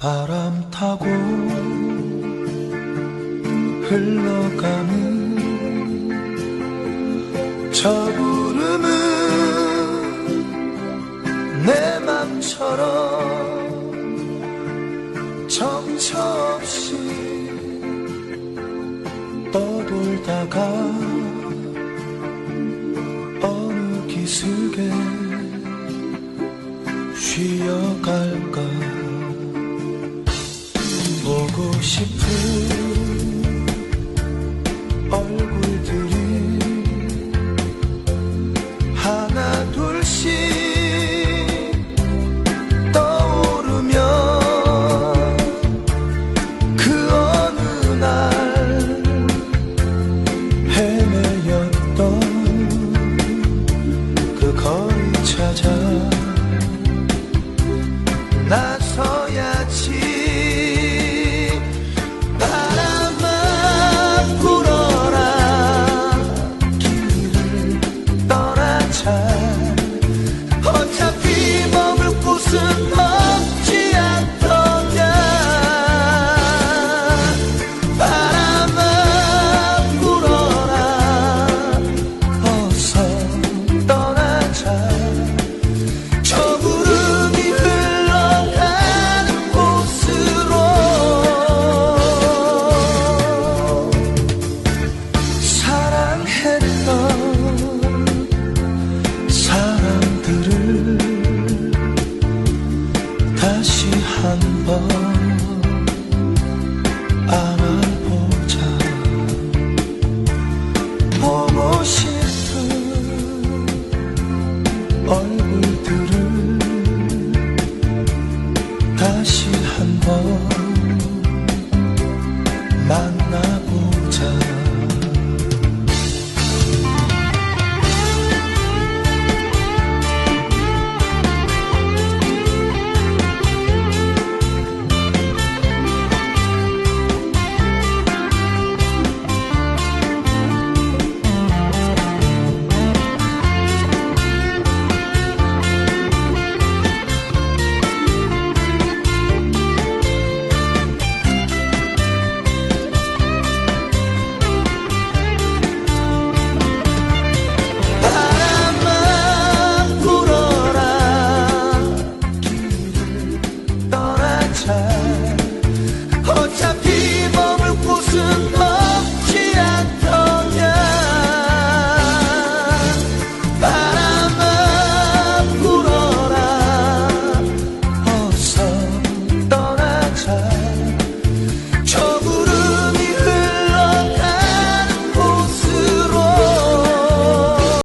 바람 타고 흘러가는 저 구름은 내 맘처럼 정처 없이 떠돌다가 어느 기슭에 쉬어갈까 싶은 떠 싶은 얼굴들을 다시 한번 만나 time.